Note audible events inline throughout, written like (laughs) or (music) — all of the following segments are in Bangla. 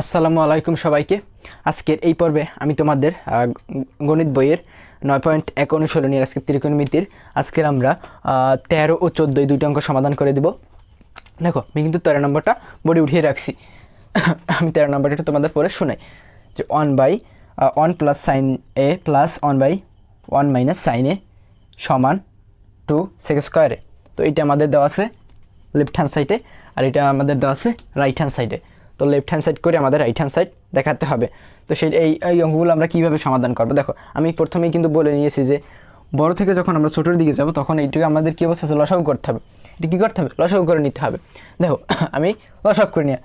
আসসালামু আলাইকুম সবাইকে। আজকের এই পর্বে আমি তোমাদের গণিত বইয়ের নয় পয়েন্ট এক অনুসরণী আজকে ত্রিকোণমিতির, আজকের আমরা তেরো ও চোদ্দোই দুইটা অঙ্ক সমাধান করে দেব। দেখো, আমি কিন্তু তেরো নম্বরটা বডি উঠিয়ে রাখছি। (laughs) আমি তেরো নম্বরটা তোমাদের পরে শোনাই। যে one by one plus sine A plus one by one minus sine A সমান টু সেক্স স্কোয়ারে তো এইটা আমাদের দেওয়া আছে লেফট হ্যান্ড সাইডে আর এটা আমাদের দেওয়া আছে রাইট হ্যান্ড সাইডে তো লেফট হ্যান্ড সাইড করে আমাদের রাইট হ্যান্ড সাইড দেখাতে হবে। তো সেই এই এই অঙ্কগুলো আমরা কীভাবে সমাধান করব? দেখো, আমি প্রথমেই কিন্তু বলে নিয়েছি যে, বড় থেকে যখন আমরা ছোটোর দিকে যাব, তখন এইটুকু আমাদের কী অবস্থা লসাগু করতে হবে। এটা কী করতে হবে? লসাগু করে নিতে হবে। দেখো, (coughs) আমি লসাগু করে নিয়ে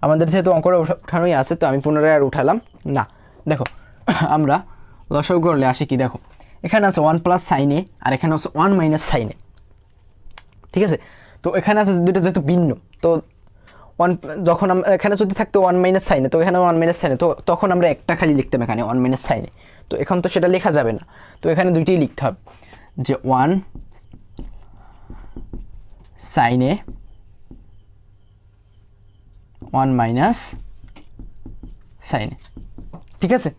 আমাদের যেহেতু অঙ্কটা উঠা- উঠানোই আছে, তো আমি পুনরায় আর উঠালাম না। দেখো, (coughs) আমরা লসাগু করলে আসি কি? দেখো, এখানে আছে ওয়ান প্লাস সাইনে আর এখানে আছে ওয়ান মাইনাস সাইনে ঠিক আছে? তো এখানে আছে দুটো যেহেতু ভিন্ন, তো ওয়ান যখন আমরা এখানে যদি থাকতো ওয়ান মাইনাস সাইনে তো এখানে ওয়ান মাইনাস সাইনে তো তখন আমরা একটা খালি লিখতাম এখানে ওয়ান মাইনাস সাইনে তো এখন তো সেটা লেখা যাবে না। তো এখানে দুইটাই লিখতে হবে। যে ওয়ান সাইনে ওয়ান মাইনাস সাইনে ঠিক আছে?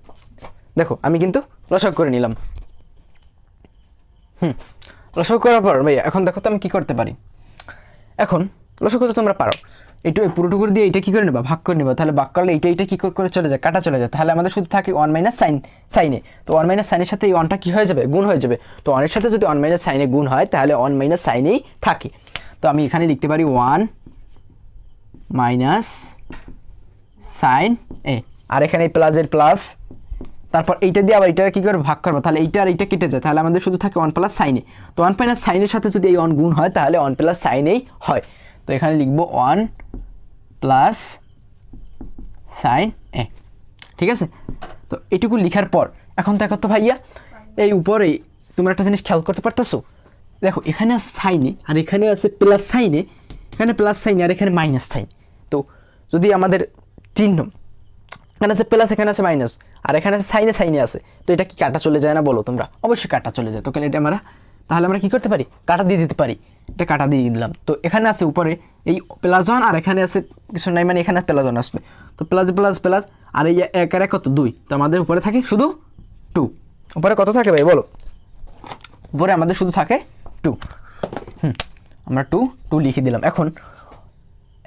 দেখো, আমি কিন্তু লসক করে নিলাম। হুম লসক করার পর, ভাইয়া, এখন দেখো তো আমি কী করতে পারি। এখন লসক করতে তোমরা পারো। এই পুরোটুকু দিয়ে এটা কী করে নেবা? ভাগ করে নেবা। তাহলে ভাগ করলে এইটা এইটা কী করে চলে যায়? কাটা চলে যায়। তাহলে আমাদের শুধু থাকে ওয়ান মাইনাস সাইন সাইনে তো ওয়ান মাইনাস সাইনের সাথে এই ওয়ানটা কী হয়ে যাবে? গুণ হয়ে যাবে। তো ওয়ানের সাথে যদি ওয়ান মাইনাস সাইনে গুণ হয়, তাহলে ওয়ান মাইনাস সাইনেই থাকে। তো আমি এখানে লিখতে পারি ওয়ান মাইনাস সাইন এ। আর এখানে প্লাসের প্লাস তারপর এইটা দিয়ে আবার এটা কী করে ভাগ করব। তাহলে এইটা আর এইটা কেটে যায়। তাহলে আমাদের শুধু থাকে ওয়ান প্লাস সাইনে তো ওয়ান প্লাস সাইনের সাথে যদি এই ওয়ান গুণ হয়, তাহলে ওয়ান প্লাস সাইনেই হয়। তো এখানে লিখব ওয়ান প্লাস সাইন এ ঠিক আছে? তো এটুকু লিখার পর, এখন দেখো তো ভাইয়া, এই উপরে তোমরা একটা জিনিস খেয়াল করতে পারতেছো? দেখো, এখানে আছে সাইনে আর এখানে আছে প্লাস সাইনে এখানে প্লাস সাইনে আর এখানে মাইনাস সাইন তো যদি আমাদের চিহ্ন, এখানে আছে প্লাস এখানে আছে মাইনাস আর এখানে আছে সাইনে সাইনে আছে, তো এটা কি কাটা চলে যায় না বলো তোমরা? অবশ্যই কাটা চলে যায়। তো কেন এটা আমরা, তাহলে আমরা কি করতে পারি? কাটা দিয়ে দিতে পারি। এটা কাটা দিয়ে দিলাম। তো এখানে আছে উপরে এই প্লাস ওয়ান আর এখানে আছে কিছু নাই মানে এখানে প্লাস ওয়ান আসবে। তো প্লাস প্লাস প্লাস আর এই এক আর এক কত? দুই। তো আমাদের উপরে থাকে শুধু টু। উপরে কত থাকে ভাই? বলো। উপরে আমাদের শুধু থাকে টু। হুম আমরা টু টু লিখে দিলাম। এখন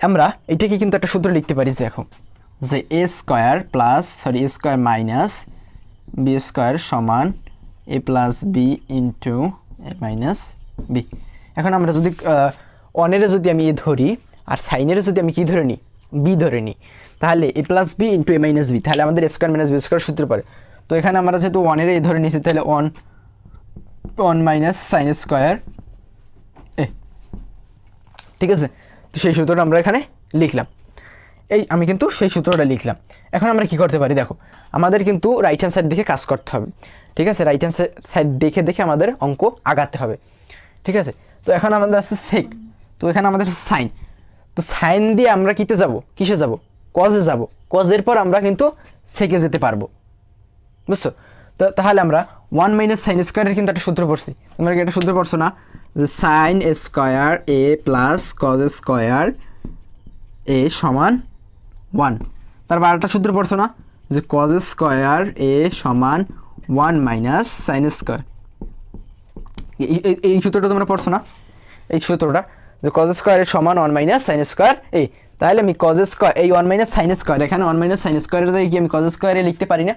আমরা এটাকে কিন্তু একটা সূত্র লিখতে পারি যে এখন যে A square plus sorry A square minus B square সমান A plus B into A minus B. এখন আমরা যদি অনেরে যদি আমি এ ধরি আর সাইনের যদি আমি কি ধরে নিই? বি ধরে নিই। তাহলে A plus B into A minus B তাহলে আমাদের স্কোয়ার মাইনাস বি স্কোয়ার সূত্র পড়ে। তো এখানে আমরা যেহেতু ওয়ানের এ ধরে নিয়েছি, তাহলে one one minus sine square A ঠিক আছে? তো সেই সূত্রটা আমরা এখানে লিখলাম। এই, আমি কিন্তু সেই সূত্রটা লিখলাম। এখন আমরা কি করতে পারি? দেখো, আমাদের কিন্তু রাইট হ্যান্ড সাইড দেখে কাজ করতে হবে। ঠিক আছে? রাইট হ্যান্ড সাইড দেখে দেখে আমাদের অঙ্ক আগাতে হবে। ঠিক আছে? তো এখন আমাদের আছে সেক তো এখানে আমাদের সাইন তো সাইন দিয়ে আমরা কিতে যাব? কিসে যাব? কজে যাব। কজের পর আমরা কিন্তু সেকে যেতে পারব। বুঝছ? তো তাহলে আমরা ওয়ান মাইনাস সাইন স্কোয়ারের কিন্তু একটা সূত্র পড়ছি। তোমরা কি একটা সূত্র পড়ছো না? যে sine square A plus cos square A সমান ওয়ান তারপর আরেকটা সূত্র পড়ছো না? যে কজ স্কোয়ার এ সমান ওয়ান মাইনাস সাইন স্কোয়ার এই- সূত্রটা তোমরা পড়ছো না? এই সূত্রটা যে কজ স্কোয়ার এর সমান ওয়ান মাইনাস সাইন স্কোয়ার এই, তাহলে আমি কজ স্কোয়ার এই ওয়ান মাইনাস সাইন স্কোয়ার এখানে ওয়ান মাইনাস সাইন স্কোয়ারের জায়গায় কি আমি কজ স্কোয়ারে লিখতে পারি না?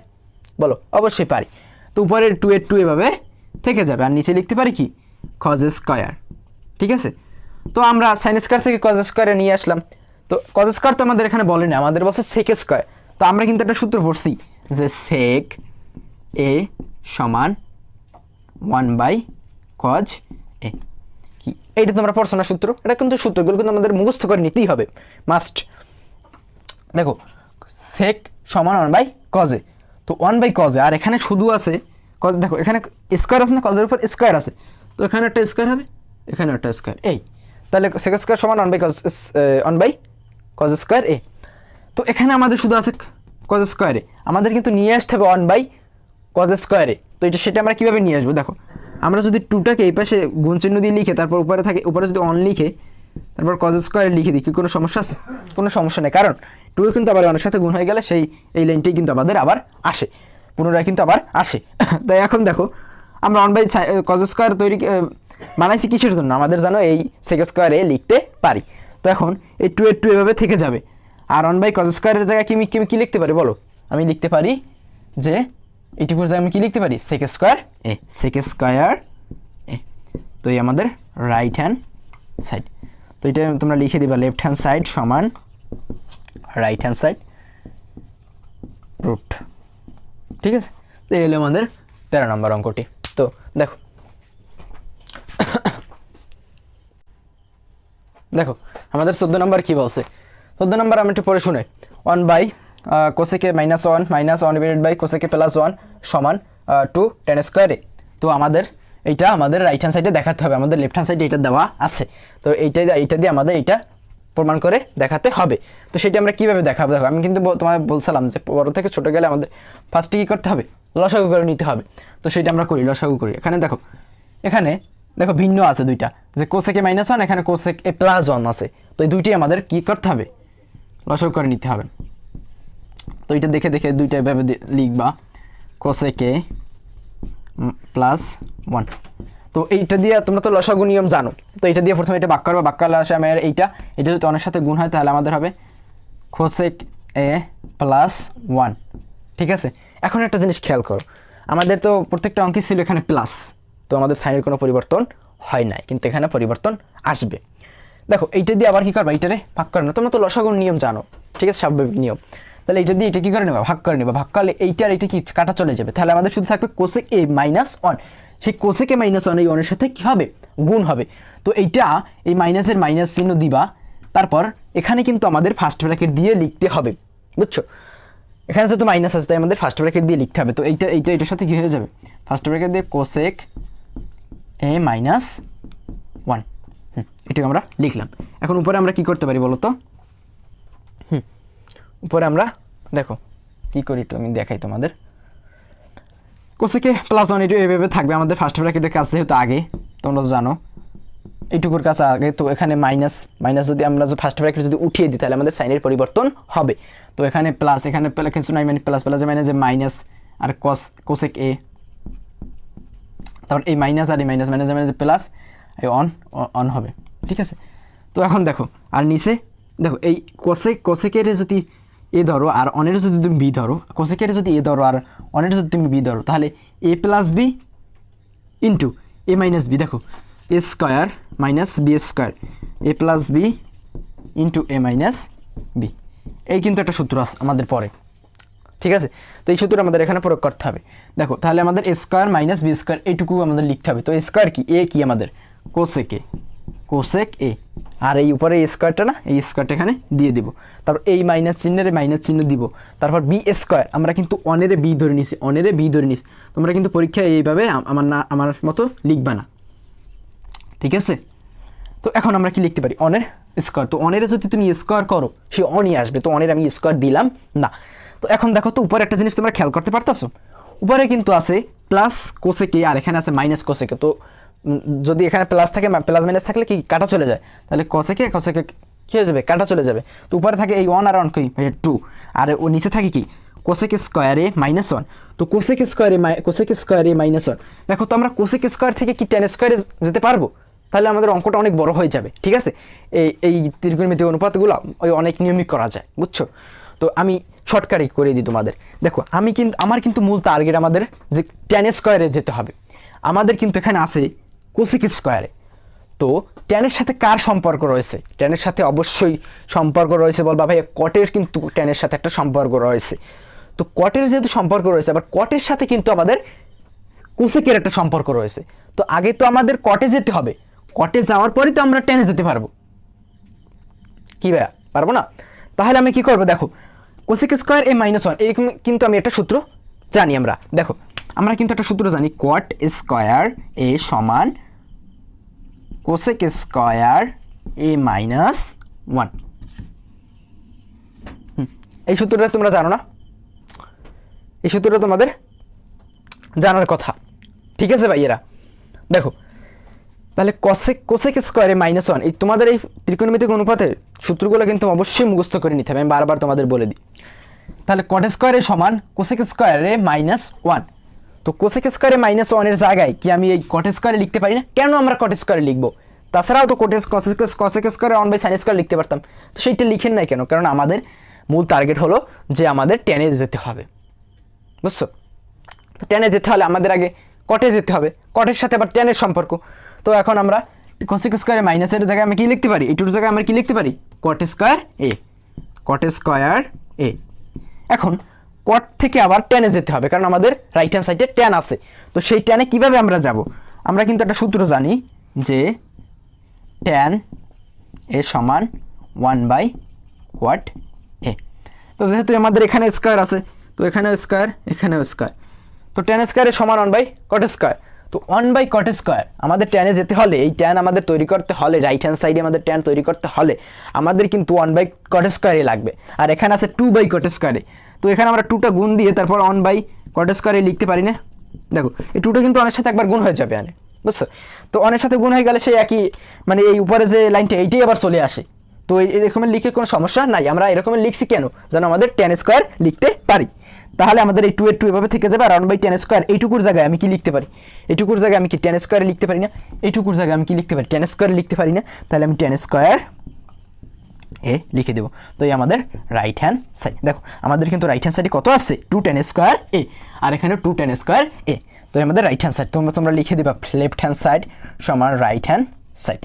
বলো, অবশ্যই পারি। তো উপরের টু এর টু এভাবে থেকে যাবে, আর নিচে লিখতে পারি কি? কজ স্কোয়ার ঠিক আছে? তো আমরা সাইন স্কোয়ার থেকে কজ স্কোয়ারে নিয়ে আসলাম। তো কজ স্কোয়ার তো আমাদের এখানে বলে না, আমাদের বলছে সেক স্কোয়ার তো আমরা কিন্তু একটা সূত্র পড়ছি যে সেক এ সমান ওয়ান বাই কজ? এ, কি? এইটা তোমরা পড়ছো না সূত্র? এটা কিন্তু সূত্রগুলো কিন্তু আমাদের মুখস্থ করে নিতেই হবে। মাস্ট দেখো সেক সমান ওয়ান বাই কজে তো ওয়ান বাই কজে আর এখানে শুধু আছে কজ দেখো, এখানে স্কোয়ার আছে না কজের উপর স্কোয়ার আছে। তো এখানে একটা স্কোয়ার হবে, এখানে একটা স্কোয়ার এই, তাহলে সেক স্কোয়ার সমান one by cos one by cos square A. তো এখানে আমাদের শুধু আছে কজ স্কোয়ারে আমাদের কিন্তু নিয়ে আসতে হবে ওয়ান বাই কজ স্কোয়ারে তো এটা সেটা আমরা কীভাবে নিয়ে আসব? দেখো আমরা যদি টুটাকে এই পাশে গুণ চিহ্ন দিয়ে লিখে, তারপর উপরে থাকে, উপরে যদি অন লিখে, তারপর কজ স্কোয়ারে লিখে দিই, কি কোনো সমস্যা আছে? কোনো সমস্যা নেই, কারণ টু কিন্তু আবার অনেক সাথে গুণ হয়ে গেলে সেই, এই লাইনটাই কিন্তু আমাদের আবার আসে, পুনরায় কিন্তু আবার আসে। (laughs) তাই এখন দেখো, আমরা ওয়ান বাই কজ স্কোয়ার তৈরি বানাইছি কিসের জন্য? আমাদের জানো এই সেক স্কোয়ারে লিখতে পারি। তো এখন এই টু এর টু এভাবে থেকে যাবে। আর ওয়ান বাই কজ স্কোয়ারের জায়গায় কি, কি- কি লিখতে পারি বলো? আমি লিখতে পারি যে এইটুকুর জায়গায় আমি কি লিখতে পারি? Sec square A sec square A, তো এই আমাদের রাইট হ্যান্ড সাইড তো এটা তোমরা লিখে দিবা লেফট হ্যান্ড সাইড সমান রাইট হ্যান্ড সাইড রুট ঠিক আছে? তো এই হলো আমাদের তেরো নম্বর অঙ্কটি। তো দেখো দেখো, আমাদের চোদ্দ নম্বর কী বলছে? চোদ্দ নম্বর আমি একটু পরে শুনে one by cosec A minus one minus one divided by cosec A plus one সমান টু টেন স্কোয়ারে তো আমাদের এইটা আমাদের রাইট হ্যান্ড সাইডে দেখাতে হবে, আমাদের লেফট হ্যান্ড সাইডে এটা দেওয়া আছে। তো এইটা এইটা দিয়ে আমাদের এইটা প্রমাণ করে দেখাতে হবে। তো সেটা আমরা কীভাবে দেখাবো? দেখো, আমি কিন্তু তোমায় বলছিলাম যে বড় থেকে ছোটো গেলে আমাদের ফার্স্টে কী করতে হবে? লসাগু করে নিতে হবে। তো সেটা আমরা করি, লসাগু করি। এখানে দেখো এখানে দেখো ভিন্ন আছে দুইটা। যে কোসেকে মাইনাস ওয়ান এখানে কোসেক এ প্লাস ওয়ান আছে। তো এই দুইটাই আমাদের কী করতে হবে? লসাগু করে নিতে হবে। তো এটা দেখে দেখে দুইটা এভাবে লিখবা। কোসেকে প্লাস ওয়ান তো এইটা দিয়ে তোমরা তো লসাগু নিয়ম জানো। তো এটা দিয়ে প্রথমে এটা বাক্য করবে। বাক্য আমার এইটা। এটা যদি অনেক সাথে গুণ হয়, তাহলে আমাদের হবে কোসেক এ প্লাস ওয়ান ঠিক আছে? এখন একটা জিনিস খেয়াল করো। আমাদের তো প্রত্যেকটা অঙ্কে ছিল এখানে প্লাস তো আমাদের সাইনের কোনো পরিবর্তন হয় নাই। কিন্তু এখানে পরিবর্তন আসবে। দেখো, এইটা দিয়ে আবার কী করবা? এইটারে ভাগ করে না। তোমরা তো লসাগুর নিয়ম জানো। ঠিক আছে? স্বাভাবিক নিয়ম। তাহলে এইটা দিয়ে এটা কী করে নেবা? ভাগ করে নেবা। ভাগ করলে এইটা আর এইটা কি কাটা চলে যাবে? তাহলে আমাদের শুধু থাকবে কোসেক এ মাইনাস ওয়ান সেই কোসেক মাইনাস ওয়ান এই ওয়ানের সাথে কী হবে? গুণ হবে। তো এইটা এই মাইনাসের মাইনাস চিহ্ন দিবা। তারপর এখানে কিন্তু আমাদের ফার্স্ট ব্র্যাকেট দিয়ে লিখতে হবে। বুঝছ? এখানে যেহেতু মাইনাস আছে, তাই আমাদের ফার্স্ট ব্র্যাকেট দিয়ে লিখতে হবে। তো এইটা এইটা এটার সাথে কী হয়ে যাবে? ফার্স্ট ব্র্যাকেট দিয়ে কোসেক এ মাইনাস ওয়ান এটাকে আমরা লিখলাম। এখন উপরে আমরা কি করতে পারি বলো তো হুম, উপরে আমরা দেখো, কি করি একটু আমি দেখাই তোমাদের। কোসেকে প্লাস ওয়ান এটু এভাবে থাকবে আমাদের ফার্স্ট ব্র্যাকেটের কাছে যেহেতু আগে, তোমরা জানো। এইটুকুর কাছে আগে, তো এখানে মাইনাস মাইনাস যদি আমরা ফার্স্ট ব্র্যাকেট যদি উঠিয়ে দিই, তাহলে আমাদের সাইনের পরিবর্তন হবে। তো এখানে প্লাস এখানে কিছু নাই মানে প্লাস প্লাস মানে যে মাইনাস আর কস কোসেক এ তারপর এই মাইনাস আর এই মাইনাস মাইনাস যে প্লাস এই অন অন হবে। ঠিক আছে? তো এখন দেখো, আর নিচে, দেখো, এই কোসেক কোসেকের যদি এ ধরো আর অনের যদি তুমি বি ধরো কোসেকের যদি এ ধরো আর অনের যদি তুমি বি ধরো, তাহলে A plus B into A minus B দেখো A square minus B square A plus B into A minus B এই কিন্তু একটা সূত্র আছে আমাদের পরে, ঠিক আছে? তো এই সূত্র আমাদের এখানে প্রয়োগ করতে হবে। দেখো, তাহলে আমাদের স্কোয়ার মাইনাস বি স্কোয়ার এইটুকু আমাদের লিখতে হবে। তো স্কোয়ার কি? এ কি আমাদের? কোসেক কোসেক এ আর এই উপরে এই স্কোয়ারটা না, এই স্কোয়ারটা এখানে দিয়ে দিব। তারপর এই মাইনাস চিহ্নের মাইনাস চিহ্ন দিব। তারপর বি স্কোয়ার আমরা কিন্তু অনেরে বি ধরে নিছি অনেরে বি ধরে নিছি। তোমরা কিন্তু পরীক্ষায় এইভাবে আমার না আমার মতো লিখবা না। ঠিক আছে? তো এখন আমরা কি লিখতে পারি? অনের স্কোয়ার তো অনের যদি তুমি স্কোয়ার করো, সে অনই আসবে। তো অনের আমি স্কোয়ার দিলাম, না। তো এখন দেখো তো উপরে একটা জিনিস তোমরা খেয়াল করতে পারতাছো? উপরে কিন্তু আছে প্লাস কোসেকে আর এখানে আছে মাইনাস কোসেকে তো যদি এখানে প্লাস থাকে প্লাস মাইনাস থাকলে কি কাটা চলে যায়? তাহলে কোসেকে কোসেকে কী হয়ে যাবে? কাটা চলে যাবে। তো উপরে থাকে এই ওয়ান আর ওয়ান কি? টু আর ও নিচে থাকে কি? কোসেক স্কোয়ারে মাইনাস ওয়ান তো কোসেক স্কোয়ারে কোসেক স্কোয়ারে মাইনাস ওয়ান দেখো তো আমরা কোসেক স্কোয়ার থেকে কি টেন স্কোয়ারে যেতে পারব? তাহলে আমাদের অঙ্কটা অনেক বড় হয়ে যাবে, ঠিক আছে? এই এই ত্রিকোণমিতিক অনুপাতগুলো ওই অনেক নিয়মিক করা যায়, বুঝছ? তো আমি শর্টকাটে করে দিই তোমাদের। দেখো, আমি কিন্তু আমার কিন্তু মূল টার্গেট আমাদের যে টেন স্কোয়ারে যেতে হবে। আমাদের কিন্তু এখানে আছে কোসেক স্কোয়ারে তো ট্যানের সাথে কার সম্পর্ক রয়েছে? ট্যানের সাথে অবশ্যই সম্পর্ক রয়েছে বলবা ভাই কটের কিন্তু ট্যানের সাথে একটা সম্পর্ক রয়েছে। তো কটের যেহেতু সম্পর্ক রয়েছে, আবার কটের সাথে কিন্তু আমাদের কোসেকের একটা সম্পর্ক রয়েছে। তো আগে তো আমাদের কটে যেতে হবে। কটে যাওয়ার পরেই তো আমরা টেনে যেতে পারব। কি ভাইয়া, পারব না? তাহলে আমি কি করব? দেখো cosec square A minus one, এরকম কিন্তু আমি একটা সূত্র জানি আমরা। দেখো আমরা কিন্তু একটা সূত্র জানি কট স্কোয়ার এ সমান cosec square A minus one এই সূত্রটা তোমরা জানো না? এই সূত্রটা তোমাদের জানার কথা। ঠিক আছে ভাইয়েরা? দেখো, তাহলে কসেক কোসেক স্কোয়ারে মাইনাস ওয়ান এই তোমাদের এই ত্রিকোণমিতিক অনুপাতে সূত্রগুলো কিন্তু অবশ্যই মুখস্থ করে নিতে হবে। আমি বারবার তোমাদের বলে দিই। তাহলে কট স্কোয়ারে সমান cosec square A minus one তো কোসেক স্কোয়ারে মাইনাস ওয়ানের জায়গায় কি আমি এই কট স্কোয়ারে লিখতে পারি না? কেন আমরা কট স্কোয়ারে লিখব? তাছাড়াও তো কসেক কসেক স্কোয়ারে ওয়ান বাই সাইন স্কোয়ার লিখতে পারতাম। তো সেইটা লিখেন নাই কেন? কারণ আমাদের মূল টার্গেট হলো যে আমাদের টেনে যেতে হবে। বুঝছ? তো টেনে যেতে হলে আমাদের আগে কটে যেতে হবে। কটের সাথে আবার টেনের সম্পর্ক। তো এখন আমরা কসেক স্কোয়ারে মাইনাসের জায়গায় আমরা কি লিখতে পারি? এটুর জায়গায় আমরা কি লিখতে পারি? কট স্কোয়ার এ কট স্কোয়ার এ এখন কট থেকে আবার টেনে যেতে হবে, কারণ আমাদের রাইট হ্যান্ড সাইডে ট্যান আছে। তো সেই ট্যানে কীভাবে আমরা যাব? আমরা কিন্তু একটা সূত্র জানি যে ট্যান এ সমান ওয়ান বাই হোয়াট এ তো যেহেতু আমাদের এখানে স্কোয়ার আছে, তো এখানেও স্কোয়ার এখানেও স্কোয়ার তো টেন স্কোয়ারের সমান ওয়ান বাই কট স্কোয়ার তো ওয়ান বাই কট স্কোয়ার আমাদের ট্যানে যেতে হলে, এই ট্যান আমাদের তৈরি করতে হলে রাইট হ্যান্ড সাইডে আমাদের ট্যান তৈরি করতে হলে, আমাদের কিন্তু ওয়ান বাই কট স্কোয়ারে লাগবে। আর এখানে আছে টু বাই কট স্কোয়ারে তো এখানে আমরা টুটা গুণ দিয়ে তারপর অন বাই কট স্কোয়ারে লিখতে পারি না। দেখো, এই টুটা কিন্তু অনেক সাথে একবার গুণ হয়ে যাবে আনে, বুঝছ? তো অনেক সাথে গুণ হয়ে গেলে সেই একই মানে এই উপরে যে লাইনটা এইটাই আবার চলে আসে। তো এরকমের লিখে কোনো সমস্যা নাই, আমরা এরকমের লিখছি কেন? যেন আমাদের টেন স্কোয়ার লিখতে পারি। তাহলে আমাদের এই টু এর টু এভাবে থেকে যাবে, আর ওয়ান বাই টেন স্কোয়ার এইটুকুর জায়গায় আমি কি লিখতে পারি? এইটুকুর জায়গায় আমি কি টেন স্কোয়ারে লিখতে পারি না? এইটুকুর জায়গায় আমি কি লিখতে পারি? টেন স্কোয়ারে লিখতে পারি না? তাহলে আমি টেন স্কোয়ার এ লিখে দেবো। তো এই আমাদের রাইট হ্যান্ড সাইড দেখো, আমাদের কিন্তু রাইট হ্যান্ড সাইডে কত আছে? টু টেন স্কোয়ার এ আর এখানে টু টেন স্কোয়ার এ তো আমাদের রাইট হ্যান্ড সাইড তোমরা তোমরা লিখে দিবা লেফট হ্যান্ড সাইড সমান রাইট হ্যান্ড সাইড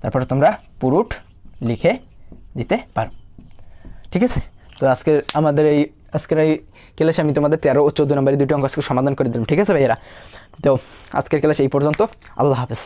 তারপরে তোমরা পুরুট লিখে দিতে পারো। ঠিক আছে? তো আজকের আমাদের এই, আজকের এই ক্লাসে আমি তোমাদের তেরো ও চোদ্দ নম্বরের দুটো অঙ্ক আজকে সমাধান করে দিলাম। ঠিক আছে ভাইয়েরা? তো আজকের ক্লাস এই পর্যন্ত। আল্লাহ হাফেজ।